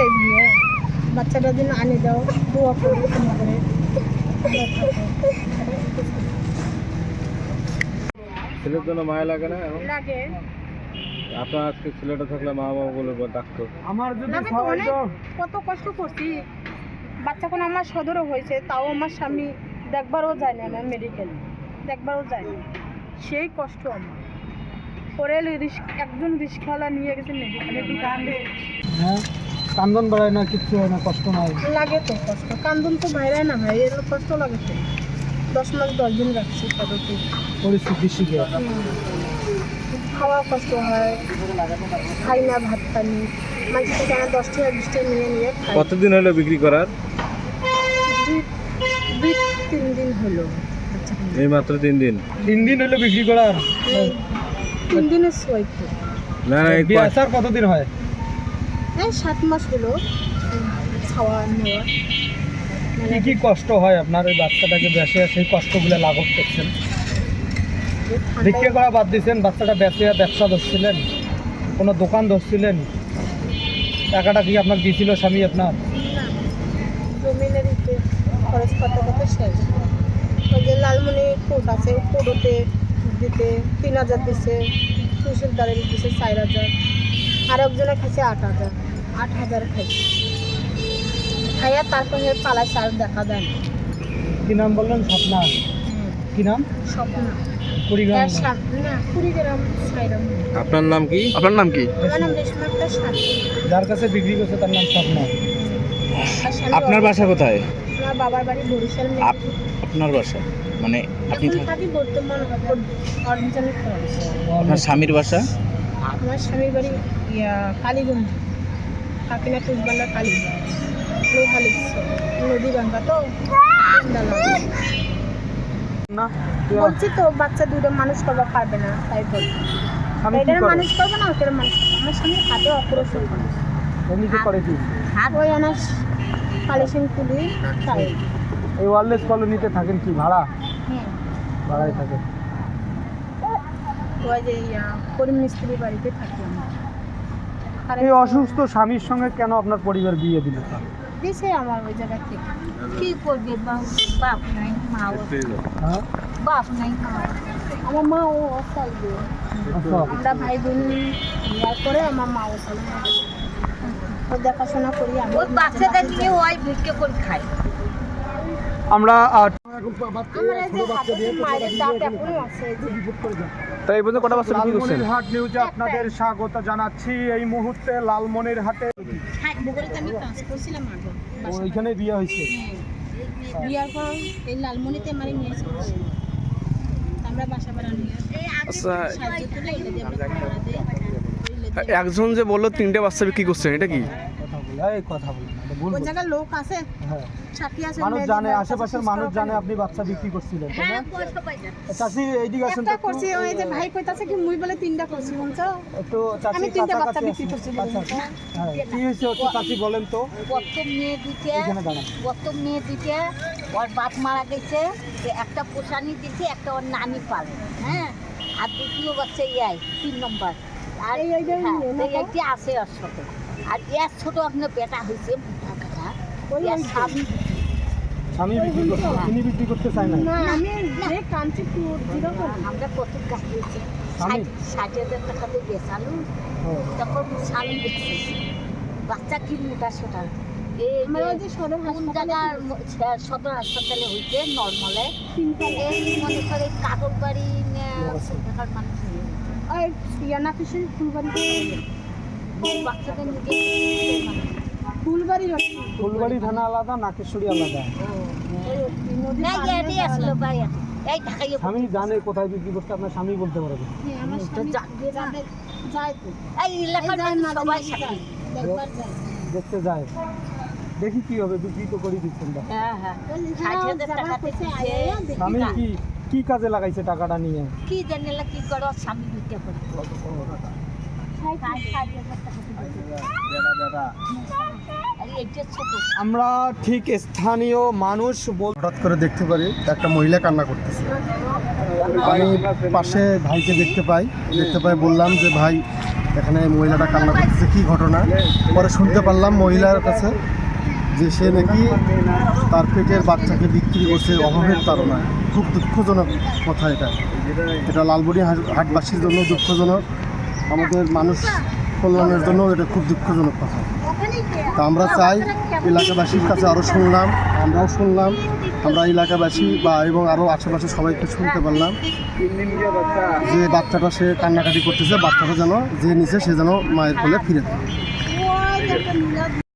চাই বিয়ে বাচ্চাটার জন্য আনি দাও দোয়া করো তোমাদের। ছেলের জন্য মায়া লাগে না লাগে। আপনার আজকে ছেলেটা থাকলে মা বাবা বলে ডাকতো। আমার যদি কত কষ্ট করছি। বাচ্চা কোনো আমার সদরও হয়েছে তাও আমার স্বামী দেখবারও যায় না আমার মেডিকেলে দেখবারও যায় না। সেই কষ্ট আমার। পরে একজন রিস্কওয়ালা নিয়ে গেছে মেডিকেলে হ্যাঁ? কান্দন বাড়ায় না কিচ্ছু হয় না কষ্ট নাই লাগে তো কষ্ট। কান্দন তো বাইরে না ভাই এর কষ্ট লাগে তো। দশ মাস দশ দিন রাখছি পদ্ধতি। পরিস্থিতি শিখে। খাওয়া কষ্ট হয় খাই না ভাত পানি মাঝে থেকে আমি দশ টাকা বিশ টাকা নিয়ে নিয়ে খাই। কতদিন হলো বিক্রি করার? দুই- তিন দিন হলো। কিনে। এই মাত্র তিন দিন? তিন দিন হলো বিক্রি করার? তিন দিনের সোয়াই না না এই বিয়ে আসার কতদিন হয়? এই সাত মাস হলো খাওয়া নেওয়া। কি কি কষ্ট হয় আপনার ওই বাচ্চাটাকে বেসে সেই কষ্টগুলো লাঘব করছেন? বিক্রি করা বাদ দিয়েছেন বাচ্চাটা বেসে ব্যবসা ধরছিলেন কোনো দোকান ধরছিলেন। টাকাটা কি আপনার দিয়েছিল স্বামী আপনার? জমিনের খরচ করতে করতে শেষ। ওই যে লালমনি কোর্ট আছে কোর্টতে দিতে তিন হাজার দিছে তহসিলদারের দিছে চার হাজার। আর একজনে খাইছে আট হাজার। আট হাজার খাইছে খাইয়া তারপরে পালাইছে আর দেখা যায় না। কি নাম বললেন? স্বপ্না। কি নাম? স্বপ্ন। কুড়িগ্রাম। সাম- না কুড়িগ্রাম সাইরাম। আপনার নাম কি? আপনার নাম কি? আমার নাম রেশমা যার কাছে বিক্রি করছে তার নাম স্বপ্না। আপনার বাসা কোথায়? আমার বাবার বাড়ি বরিশাল আপনার বাসা? মানে আপনি থাকি বর্তমান খরচ আপনার স্বামীর বাসা? আমার স্বামীর বাড়ি ইয়া লোহালি নদী গঙ্গা তো? না বলছি তো বাচ্চা দুটো মানুষ করতে পারবে না? তাই এটার মানুষ করবে না ওটার মানুষ আমার স্বামী হাতে কি হাত ওই কালেকশন তুলি তাই। এই ওয়ারলেস কলোনিতে থাকেন কি ভাড়া? হ্যাঁ। ভাড়ায় থাকেন। ওই যে করিম মিস্ত্রি বাড়িতে থাকি আমি। এই অসুস্থ স্বামীর সঙ্গে কেন আপনার পরিবার বিয়ে দিল দিছে আমার ওই জায়গা থেকে। কি করবে? বা- বাপ নাই মাও হ্যাঁ? বাপ নাই মা আমার মা ও অসাল দিয়ে আচ্ছা। আমরা ভাই বোন ইয়ার করে আমার মা অসাল ও দেখাশোনা করি আমি ওই বাচ্চাদের নিয়ে ওই ভিক্ষে করে খায়। আমরা তাই এই পর্যন্ত কটা বাচ্চা বিক্রি করছেন? লালমনিরহাট নিউজে আপনাদের স্বাগত জানাচ্ছি। এই মুহূর্তে আগে। বাসা। ওইখানে বিয়ে হয়েছে? হ্যাঁ। বিয়ার পর এই লালমনিতে আমারই নিয়ে আমরা বাসা ভাড়া নিয়ে আচ্ছা একজন যে বলল তিনটে বাচ্চা বিক্রি করছেন এটা কি? এই কথা বলে ভুল ওই জায়গায় লোক আছে হ্যাঁ। আছে মানুষ জানে আশেপাশের মানুষ জানে আপনি বাচ্চা বিক্রি করছিলেন হ্যাঁ পয়সা পাই না এইদিকে আসেন তো করছি ওই যে ভাই কইতাছে কি মুই বলে তিনটা করছি বলছো একটু চাষি আমি তিনটা বাচ্চা বিক্রি করছি আচ্ছা, হ্যাঁ কি বলেন তো? কত মেয়ে দিতে কত মেয়ে দিতে ওর বাপ মারা গেছে একটা পোষানি দিছে একটা ওর নানি পালে হ্যাঁ? আর দ্বিতীয় বাচ্চা ইয়াই তিন নম্বর। আর এই- আছে ওর সাথে। আর এর ছোট আপনার বেটা হয়েছে মোটা বেটা ওই স্বামী স্বামী বিক্রি করতে তিনি বিক্রি করতে চায় না? আমি যে কাঞ্চি আমরা কত কাটিয়েছি ষাট হাজার টাকা বেচালু। তখন স্বামী বেঁচে বাচ্চা কি মোটা সোটা? সদর হাসপাতালে হইতে নর্মালে। মনে করে কাগজ বাড়ি মানুষ ইয়ানা বাচ্চাদের ফুলবাড়ি ফুলবাড়ি থানা আলাদা নাকেশ্বরী আলাদা। স্বামী জানে কোথায় বিক্রি করতে আপনার স্বামী বলতে পারবে হ্যাঁ। দেখতে যায়। দেখি কি হবে বিক্রি তো করে দিচ্ছেন হ্যাঁ হ্যাঁ। স্বামী কি কি কাজে লাগাইছে টাকাটা নিয়ে? কি জানিলে কি করো স্বামী দিতে পারে আমরা ঠিক স্থানীয় মানুষ হঠাৎ করে দেখতে পারি একটা মহিলা কান্না করতেছে। আমি পাশে ভাইকে দেখতে পাই দেখতে পাই বললাম যে, ভাই, এখানে মহিলাটা কান্না করতেছে, কী ঘটনা? পরে শুনতে পারলাম মহিলার কাছে যে সে নাকি তার পেটের বাচ্চাকে বিক্রি করছে অভাবের তাড়নায় খুব দুঃখজনক কথা এটা। এটা লালবনি হাটবাসীর জন্য দুঃখজনক। আমাদের মানুষ কল্যাণের জন্য এটা খুব দুঃখজনক কথা। তা আমরা চাই এলাকাবাসীর কাছে আরও শুনলাম, আমরাও শুনলাম, আমরা এলাকাবাসী বা এবং আরও আশেপাশে সবাইকে শুনতে পারলাম যে বাচ্চাটা সে কান্নাকাটি করতেছে, বাচ্চাটা যেন যে নিচে সে যেন মায়ের কোলে ফিরে